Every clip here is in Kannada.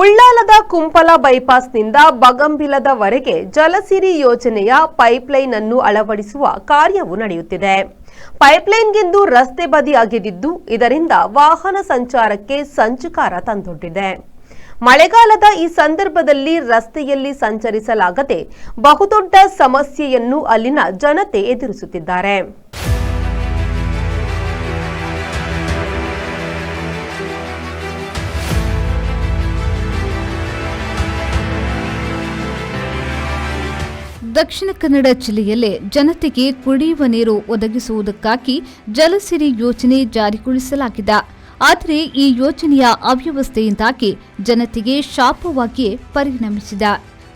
ಉಳ್ಳಾಲದ ಕುಂಪಲ ಬೈಪಾಸ್ನಿಂದ ಬಗಂಬಿಲದವರೆಗೆ ಜಲಸಿರಿ ಯೋಜನೆಯ ಪೈಪ್ಲೈನ್ ಅನ್ನು ಅಳವಡಿಸುವ ಕಾರ್ಯವು ನಡೆಯುತ್ತಿದೆ. ಪೈಪ್ಲೈನ್ಗೆಂದು ರಸ್ತೆ ಬದಿ ಅಗೆದಿದ್ದು, ಇದರಿಂದ ವಾಹನ ಸಂಚಾರಕ್ಕೆ ಸಂಚುಕಾರ ತಂದೊಡ್ಡಿದೆ. ಮಳೆಗಾಲದ ಈ ಸಂದರ್ಭದಲ್ಲಿ ರಸ್ತೆಯಲ್ಲಿ ಸಂಚರಿಸಲಾಗದೆ ಬಹುದೊಡ್ಡ ಸಮಸ್ಯೆಯನ್ನು ಅಲ್ಲಿನ ಜನತೆ ಎದುರಿಸುತ್ತಿದ್ದಾರೆ. ದಕ್ಷಿಣ ಕನ್ನಡ ಜಿಲ್ಲೆಯಲ್ಲೇ ಜನತೆಗೆ ಕುಡಿಯುವ ನೀರು ಒದಗಿಸುವುದಕ್ಕಾಗಿ ಜಲಸಿರಿ ಯೋಜನೆ ಜಾರಿಗೊಳಿಸಲಾಗಿದೆ. ಆದರೆ ಈ ಯೋಜನೆಯ ಅವ್ಯವಸ್ಥೆಯಿಂದಾಗಿ ಜನತೆಗೆ ಶಾಪವಾಗಿಯೇ ಪರಿಣಮಿಸಿದೆ.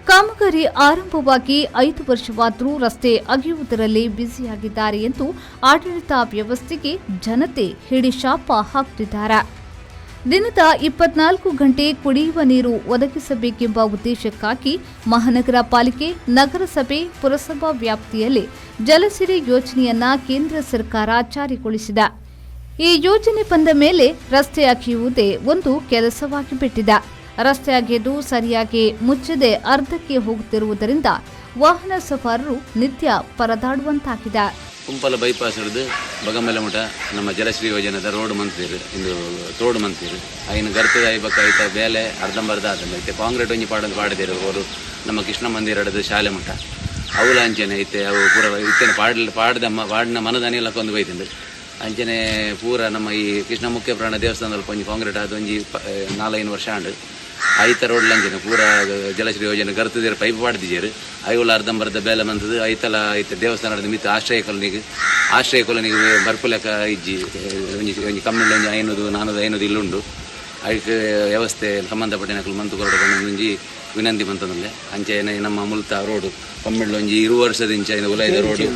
ಕಾಮಗಾರಿ ಆರಂಭವಾಗಿ ಐದು ವರ್ಷವಾದರೂ ರಸ್ತೆ ಅಗೆಯುವುದರಲ್ಲಿ ಬ್ಯುಸಿಯಾಗಿದ್ದಾರೆ ಎಂದು ಆಡಳಿತ ವ್ಯವಸ್ಥೆಗೆ ಜನತೆ ಹಿಡಿಶಾಪ ಹಾಕುತ್ತಿದ್ದಾರೆ ದಿನದ ಇಪ್ಪತ್ನಾಲ್ಕು ಗಂಟೆ ಕುಡಿಯುವ ನೀರು ಒದಗಿಸಬೇಕೆಂಬ ಉದ್ದೇಶಕ್ಕಾಗಿ ಮಹಾನಗರ ಪಾಲಿಕೆ, ನಗರಸಭೆ, ಪುರಸಭಾ ವ್ಯಾಪ್ತಿಯಲ್ಲಿ ಜಲಸಿರಿ ಯೋಜನೆಯನ್ನ ಕೇಂದ್ರ ಸರ್ಕಾರ ಜಾರಿಗೊಳಿಸಿದೆ. ಈ ಯೋಜನೆ ಬಂದ ಮೇಲೆ ರಸ್ತೆ ಅಗೆಯುವುದೇ ಒಂದು ಕೆಲಸವಾಗಿ ಬಿಟ್ಟಿದೆ. ರಸ್ತೆ ಅಗೆದು ಸರಿಯಾಗಿ ಮುಚ್ಚದೆ ಅರ್ಧಕ್ಕೆ ಹೋಗುತ್ತಿರುವುದರಿಂದ ವಾಹನ ಸವಾರರು ನಿತ್ಯ ಪರದಾಡುವಂತಾಗಿದೆ. ಕುಂಪಲ ಬೈಪಾಸ್ ಹಿಡಿದು ಬಗಮಲೆ ಮಠ ನಮ್ಮ ಜಲಶ್ರೀ ಯೋಜನೆದ ರೋಡ್ ಮಂತೀರು ಇಂದು ತೋಡು ಮಂತೀರು ಐನು ಗರ್ತದ ಐಬಕ್ಕ ಐತ ಬೇಲೆ ಅರ್ಧಂಬರ್ಧ ಆದ ಐತೆ ಕಾಂಕ್ರೀಟ್ ಒಂಜಿ ಪಾಡಲು ಪಾಡದಿರು ಅವರು ನಮ್ಮ ಕೃಷ್ಣ ಮಂದಿರ ಹಿಡಿದು ಶಾಲೆ ಮಠ. ಅವುಲ ಅಂಚನೆ ಐತೆ, ಅವು ಪೂರ ಇತ್ತೇನೆ ಪಾಡ್ ಪಾಡ್ದ ಪಾಡಿನ ಮನದಾನಿ ಎಲ್ಲ ಕೊಂದು ಬೈತಿಂದು ಅಂಚನೆ ಪೂರ ನಮ್ಮ ಈ ಕೃಷ್ಣ ಮುಖ್ಯ ಪ್ರಾಣ ದೇವಸ್ಥಾನದಲ್ಲಿ ಕೊಂಚ ಕಾಂಕ್ರೀಟ್ ಆದ ಒಂಜಿ ನಾಲ್ಕೈದು ವರ್ಷ ಆಂಡು. ಐತ ರೋಡ್ ಲಂಚನೆ ಪೂರ ಜಲಶ್ರೀ ಯೋಜನೆ ಗರ್ತದಿರ ಪೈಪ್ ಪಾಡ್ದಿಜೇರು ಐವಲ ಅರ್ಧಂಬರ್ಧ ಬೇಲೆ ಬಂದದ್ದು ಐತಲ ಐತ ದೇವಸ್ಥಾನದ ಮಿತ್ತ ಆಶ್ರಯ ಕೊಲನಿಗೆ. ಆಶ್ರಯ ಕೊಲನಿಗೆ ಬರ್ಪುಲೆಕ ಇಜ್ಜಿ, ಒಂಜಿ ಕಮ್ಮಿಳ್ಳ ಒಂಜಿ ಐನೂರು, ನಾನೂರು, ಐನೂರು ಇಲ್ಲುಂಡು. ಅದಕ್ಕೆ ವ್ಯವಸ್ಥೆ ಸಂಬಂಧಪಟ್ಟ ಮಂತು ಕೊರಡು ಒಂಜಿ ವಿನಂತಿ ಬಂತಂದ್ರೆ ಅಂಚೆನೆ ನಮ್ಮ ಮುಲ್ತ ರೋಡು ಕಮ್ಮಿಳ್ಳ ಒಂಜಿ ಇರು ವರ್ಷದ ಇಂಚ ಉಲೈದ ರೋಡು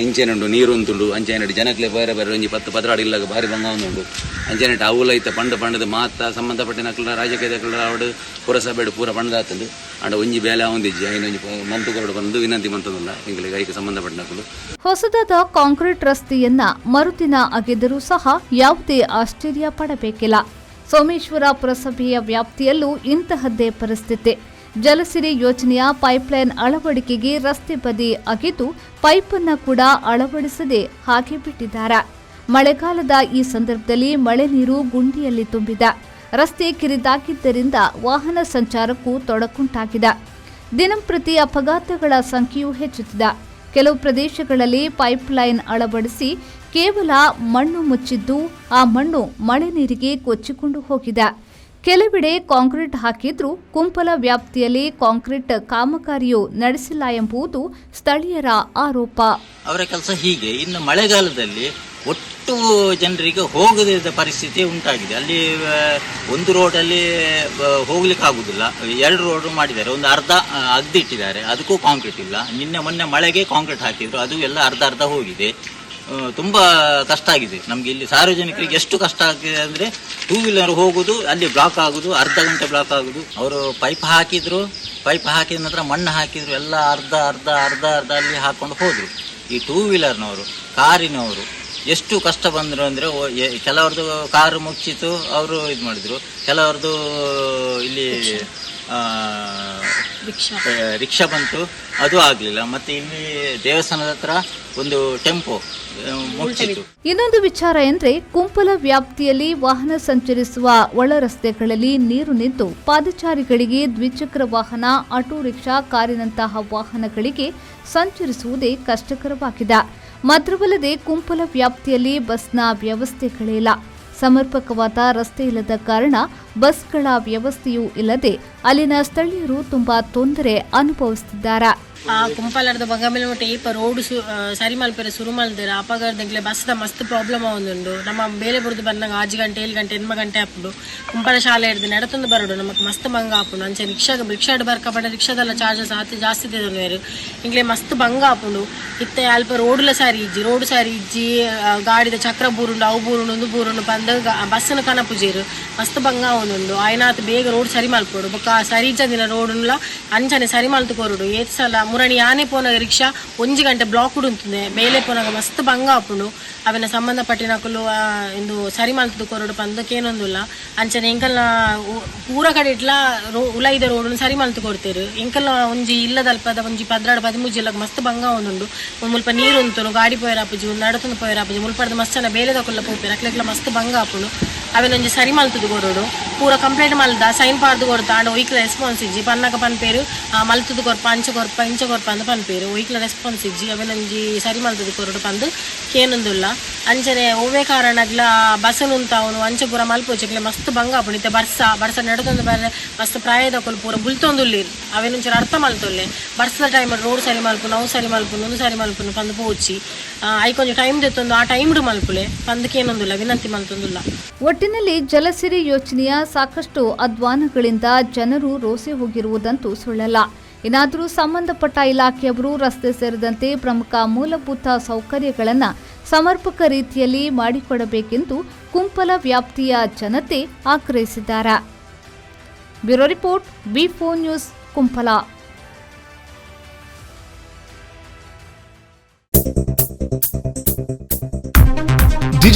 ಇಂಚೆನುಂಡು ನೀರು ಉಂತುಂಡು ಅಂಚೆನಡಿ ಜನಕ್ಲೆ ಬೇರೆ ಬೇರೆ ಒಂಜಿ ಪತ್ತು ಪತ್ರಾಡು ಇಲ್ಲಾಗ ಭಾರಿ ಅಂಚೆ ಉಂಡು ಅಂಚೆನಟ್ಟು ಅವಲೈತ ಪಂಡ ಪಂಡದ ಮಾತ ಸಂಬಂಧಪಟ್ಟ ನಕ್ಲ ರಾಜಕೀಯ ಅವಡು ಪುರಸಭೆಡು ಪೂರ ಪಂಡದಾತಂದು ಅಂಡ ಒಂಜಿ ಬೇಲೆ ಒಂದಿಜ್ಜಿ ಐನು ಒಂಜಿ ಪ- ಮಂತು ಕೊರಡು ಬಂದು ವಿನಂತಿ ಮಂತಂದಿಲ್ಲ ಇಂಗಳಿಗೆ ಐಕೆ ಸಂಬಂಧಪಟ್ಟ ನಕಲು. ಹೊಸದಾದ ಕಾಂಕ್ರೀಟ್ ರಸ್ತೆಯನ್ನ ಮರುದಿನ ಅಗೆದರೂ ಸಹ ಯಾವುದೇ ಆಶ್ಚರ್ಯ ಪಡಬೇಕಿಲ್ಲ. ಸೋಮೇಶ್ವರ ಪುರಸಭೆಯ ವ್ಯಾಪ್ತಿಯಲ್ಲೂ ಇಂತಹದ್ದೇ ಪರಿಸ್ಥಿತಿ. ಜಲಸಿರಿ ಯೋಜನೆಯ ಪೈಪ್ಲೈನ್ ಅಳವಡಿಕೆಗೆ ರಸ್ತೆ ಬದಿ ಅಗೆದು ಪೈಪನ್ನು ಕೂಡ ಅಳವಡಿಸದೆ ಹಾಗೆ ಬಿಟ್ಟಿದ್ದಾರೆ. ಮಳೆಗಾಲದ ಈ ಸಂದರ್ಭದಲ್ಲಿ ಮಳೆ ನೀರು ಗುಂಡಿಯಲ್ಲಿ ತುಂಬಿದೆ. ರಸ್ತೆ ಕಿರಿದಾಗಿದ್ದರಿಂದ ವಾಹನ ಸಂಚಾರಕ್ಕೂ ತೊಡಕುಂಟಾಗಿದೆ. ದಿನಂಪ್ರತಿ ಅಪಘಾತಗಳ ಸಂಖ್ಯೆಯೂ ಹೆಚ್ಚುತ್ತಿದೆ. ಕೆಲವು ಪ್ರದೇಶಗಳಲ್ಲಿ ಪೈಪ್ಲೈನ್ ಅಳವಡಿಸಿ ಕೇವಲ ಮಣ್ಣು ಮುಚ್ಚಿದ್ದು, ಆ ಮಣ್ಣು ಮಳೆ ನೀರಿಗೆ ಕೊಚ್ಚಿಕೊಂಡು ಹೋಗಿದೆ. ಕೆಲವೆಡೆ ಕಾಂಕ್ರೀಟ್ ಹಾಕಿದ್ರೂ ಕುಂಪಲ ವ್ಯಾಪ್ತಿಯಲ್ಲಿ ಕಾಂಕ್ರೀಟ್ ಕಾಮಗಾರಿಯು ನಡೆಸಿಲ್ಲ ಎಂಬುದು ಸ್ಥಳೀಯರ ಆರೋಪ. ಅವರ ಕೆಲಸ ಹೀಗೆ. ಇನ್ನು ಮಳೆಗಾಲದಲ್ಲಿ ಒಟ್ಟು ಜನರಿಗೆ ಹೋಗದಿದ್ದ ಪರಿಸ್ಥಿತಿ ಉಂಟಾಗಿದೆ. ಅಲ್ಲಿ ಒಂದು ರೋಡಲ್ಲಿ ಹೋಗ್ಲಿಕ್ಕೆ ಆಗುದಿಲ್ಲ. ಎರಡು ರೋಡ್ ಮಾಡಿದ್ದಾರೆ. ಒಂದು ಅರ್ಧ ಅಗ್ದಿಟ್ಟಿದ್ದಾರೆ. ಅದಕ್ಕೂ ಕಾಂಕ್ರೀಟ್ ಇಲ್ಲ. ನಿನ್ನೆ, ಮೊನ್ನೆ ಮಳೆಗೆ ಕಾಂಕ್ರೀಟ್ ಹಾಕಿದ್ರು. ಅದು ಎಲ್ಲ ಅರ್ಧ ಅರ್ಧ ಹೋಗಿದೆ. ತುಂಬಾ ಕಷ್ಟ ಆಗಿದೆ. ನಮ್ಗೆ ಇಲ್ಲಿ ಸಾರ್ವಜನಿಕರಿಗೆ ಎಷ್ಟು ಕಷ್ಟ ಆಗಿದೆ ಅಂದ್ರೆ ಟೂ ವೀಲರ್ ಹೋಗುದು, ಅಲ್ಲಿ ಬ್ಲಾಕ್ ಆಗುದು, ಅರ್ಧ ಗಂಟೆ ಬ್ಲಾಕ್ ಆಗುದು. ಅವರು ಪೈಪ್ ಹಾಕಿದ್ರು ಪೈಪ್ ಹಾಕಿದ ನಂತರ ಮಣ್ಣು ಹಾಕಿದ್ರು, ಎಲ್ಲ ಅರ್ಧ ಅರ್ಧ ಅರ್ಧ ಅರ್ಧ ಅಲ್ಲಿ ಹಾಕೊಂಡು ಹೋದ್ರು. ಈ ಟೂ ವೀಲರ್ನವರು ಕಾರಿನವರು ಎಷ್ಟು ಕಷ್ಟ ಬಂದರು ಅಂದರೆ ಕೆಲವ್ರದ್ದು ಕಾರು ಮುಚ್ಚಿತು, ಅವರು ಇದು ಮಾಡಿದ್ರು. ಕೆಲವ್ರದ್ದು ಇಲ್ಲಿ ರಿಕ್ಷಾ. ಬಂತು. ಅದು ಆಗಲಿಲ್ಲ. ಮತ್ತೆ ಇಲ್ಲಿ ದೇವಸ್ಥಾನದ ಹತ್ರ ಒಂದು ಟೆಂಪೋ ಇನ್ನೊಂದು ವಿಚಾರ ಎಂದ್ರೆ ಕುಂಪಲ ವ್ಯಾಪ್ತಿಯಲ್ಲಿ ವಾಹನ ಸಂಚರಿಸುವ ಒಳ ರಸ್ತೆಗಳಲ್ಲಿ ನೀರು ನಿಂತು ಪಾದಚಾರಿಗಳಿಗೆ ದ್ವಿಚಕ್ರ ವಾಹನ ಆಟೋ ರಿಕ್ಷಾ ಕಾರಿನಂತಹ ವಾಹನಗಳಿಗೆ ಸಂಚರಿಸುವುದೇ ಕಷ್ಟಕರವಾಗಿದೆ. ಮಾತ್ರವಲ್ಲದೆ ಕುಂಪಲ ವ್ಯಾಪ್ತಿಯಲ್ಲಿ ಬಸ್ನ ವ್ಯವಸ್ಥೆಗಳೇ ಇಲ್ಲ. ಸಮರ್ಪಕವಾದ ರಸ್ತೆ ಇಲ್ಲದ ಕಾರಣ ಬಸ್ಗಳ ವ್ಯವಸ್ಥೆಯೂ ಇಲ್ಲದೆ ಅಲ್ಲಿನ ಸ್ಥಳೀಯರು ತುಂಬಾ ತೊಂದರೆ ಅನುಭವಿಸುತ್ತಿದ್ದಾರೆ. ಆ ಏಪ ರೋಡ್ ಸು ಆ, ಸರಿ ಮಲ್ಪೆರೆ ಸುರು ಮಲ್ದೆರ್ ಅಪಘಾತದಂಗ್ಲೆ ಬಸ್ದ ಮಸ್ತ್ ಪ್ರಾಬ್ಲಮ್ ಆವೊಂದುಂಡು. ನಮ್ಮ ಬೇಲೆ ಬುರ್ದು ಬಂದಾಗ ಆಜು ಗಂಟೆ ಏಳು ಗಂಟೆ ಎನ್ಮ ಗಂಟೆ ಆಪುಡು. ಕುಂಪಲ ಶಾಲೆ ಹಿಡ್ದು ನಡತೊಂದು ಬರೋಡು ನಮಕ್ ಮಸ್ತ್ ಮಂಗ ಆಪುಂಡು. ಅಂಚೆ ರಿಕ್ಷಾ ರಿಕ್ಷಾಡ್ ಬರ್ಕ ಪಂಡ ರಿಕ್ಷಾದಲ್ಲ ಚಾರ್ಜಸ್ ಆತಿ ಜಾಸ್ತಿ ದೇದೊಂದು ಇಂಗ್ಲೆ ಮಸ್ತ್ ಬಂಗ ಆಪುಂಡು. ಇತ್ತೆ ಅಲ್ಪ ರೋಡ್ಲ ಸಾರಿ ಇಜ್ಜಿ ರೋಡ್ ಸಾರಿ ಇಜ್ಜಿ ಗಾಡಿದ ಚಕ್ರ ಬೂರುಂಡು ಅವು ಬೂರುಂಡು ಒಂದು ಬೂರುಂಡು ಬಸ್ಸನ ಕನಪುಜೇರು ಮಸ್ತ್ ಬಂಗ ಆವೊಂದುಂಡು. ಆಯ್ನಾತ್ ಬೇಗ ರೋಡ್ ಸರಿ ಮಲ್ಪೋಡು ಬೊಕ್ಕ ಸರಿ ಇಜ್ಜದಿನ ರೋಡ್ಲ ಅಂಚನೆ ಸರಿ ಮಲ್ತು ಕೊರುಡು. ಏತ್ ಸಲ ಮುರಣಿ ಆನೆ ಪೋನ ರಿಕ್ಷಾ ಒಂಜಿ ಗಂಟೆ ಬ್ಲಾಕ್ ಉಂತುಂದೆ ಬೇಲೆ ಪೋನಾಗ ಮಸ್ತ್ ಭಂಗ ಆಪುಂಡು ಅವೆನ ಸಂಬಂಧಪಟ್ಟಿನಕುಲು ಪಟ್ಟಿನಕಲು ಇಂದು ಸರಿ ಮಲ್ತದು ಕೊರಡು ಪಂದಕ್ಕೇನೊಂದುಲ್ಲ ಅಂಚನೆ ಎಂಕಲ್ನ ಉ- ಪೂರ ಕಡೆ ಇಟ್ಲ ರೋ ಉಲೈದ ರೋಡ್ ಸರಿ ಮಲ್ತು ಕೊಡ್ತೇರು. ಎಂಕಲ್ನ ಒಂಜಿ ಇಲ್ಲದಲ್ಪದ ಒಂಜಿ ಪದ್ರಾಡ ಪದಿಮುಜ್ಜಿಲ್ಲ ಮಸ್ತ್ ಭಂಗ ಒಂದುಂಡು ಒಂದ್ ಮುಲ್ಪ ನೀರು ಉಂತುನು, ಗಾಡಿ ಪೋಯರಾಪುಜಿ ನಡತುಂದು ಪೋಯರಾಪುಜಿ ಮುಲ್ಪಡ್ದು ಮಸ್ತ್ ಜನ ಬೇಲೆ ತಕೊಲ್ಲ ಪೋಪೇರು ಅಕ್ಲೆಕ್ಲ ಮಸ್ತ್ ಭಂಗ ಆಪುಂಡು ಅವೆನ ಒಂಜಿ ಸರಿ ಮಲ್ತದು ಕೊರಡು. ಪೂರ ಕಂಪ್ಲೇಂಟ್ ಮಲ್ದ ಸೈನ್ ಪಾರ್ದು ಕೊಡ್ತಾ ಆಂಡ ಒಯ್ಕ್ಲ ರೆಸ್ಪಾನ್ಸ್ ಇಜ್ಜಿ. ಪನ್ನಕ ಪನ್ಪೇರು ಮಲ್ತದು ಕೊರ್ಪ, ಅಂಚ ಕೊರ್ಪ, ಇಂಚ ಕೊರ್ಪ ಅಂದ್ ಪನ್ಪೇರು ಒಯ್ಕ್ಲ ರೆಸ್ಪಾನ್ಸ್ ಇಜ್ಜಿ. ಅವೆನೊಂಜಿ ಸರಿ ಮಲ್ತದು ಕೊರಡು ಪಂದು ಕೇನೊಂದುಲ್ಲ. ಅಂಚನೆ ಒವ್ವೆ ಕಾರಣಗ್ಲ ಬಸನ್ ಉಂತ ಅವನು ಅಂಚ ಪೂರ ಮಲ್ಪೋಚಕ್ಲೆ ಮಸ್ತ್ ಬಂಗ ಆಪುಂಡು ಬರ್ಸ ಬರ್ಸ ನಡೆದೊಂದು ಬರ, ಮಸ್ತ್ ಪ್ರಾಯದ ಕೊಲ್ ಪೂರ ಬುಲ್ತೊಂದುಲ್ಲಿ ಅವೆನೊಂಚೂರು ಅರ್ಥ ಮಲ್ತೊಲ್ಲೆ. ಬರ್ಸದ ಟೈಮ್ ರೋಡ್ ಸರಿ ಮಲ್ಪು ನೌ ಸರಿ ಮಲ್ಪು ಒಂದು ಸರಿ ಮಲ್ಪುನು ಪಂದು ಪೋಚಿ ಐ ಕೊಂಚ ಟೈಮ್ ದೆತ್ತೊಂದು, ಆ ಟೈಮ್ ಮಲ್ಪುಲೆ. ಪಂದಕ್ಕೇನೊಂದುಲ್ಲ ವಿನಂತಿ ಮಲ್ತೊಂದುಲ್ಲ. ಒಟ್ಟಿನಲ್ಲಿ ಜಲಸಿರಿ ಯೋಜನೆಯ ಸಾಕಷ್ಟು ಅಧ್ವಾನಗಳಿಂದ ಜನರು ರೋಸಿ ಹೋಗಿರುವುದಂತೂ ಸುಳ್ಳಲ್ಲ. ಏನಾದರೂ ಸಂಬಂಧಪಟ್ಟ ಇಲಾಖೆಯವರು ರಸ್ತೆ ಸೇರಿದಂತೆ ಪ್ರಮುಖ ಮೂಲಭೂತ ಸೌಕರ್ಯಗಳನ್ನು ಸಮರ್ಪಕ ರೀತಿಯಲ್ಲಿ ಮಾಡಿಕೊಡಬೇಕೆಂದು ಕುಂಪಲ ವ್ಯಾಪ್ತಿಯ ಜನತೆ ಆಗ್ರಹಿಸಿದ್ದಾರೆ. Bureau report, B four news, Kumpala.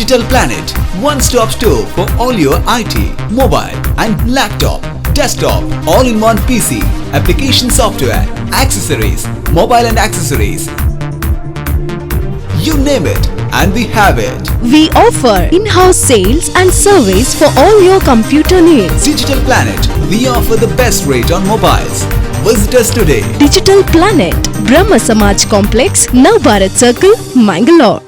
Digital Planet, one stop store for all your IT, mobile, and laptop, desktop, all in one PC, application software, accessories, mobile and accessories. You name it, and we have it. We offer in-house sales and service for all your computer needs. Digital Planet, we offer the best rate on mobiles. Visit us today. Digital Planet, Brahma Samaj Complex, Navbharat Circle, Mangalore.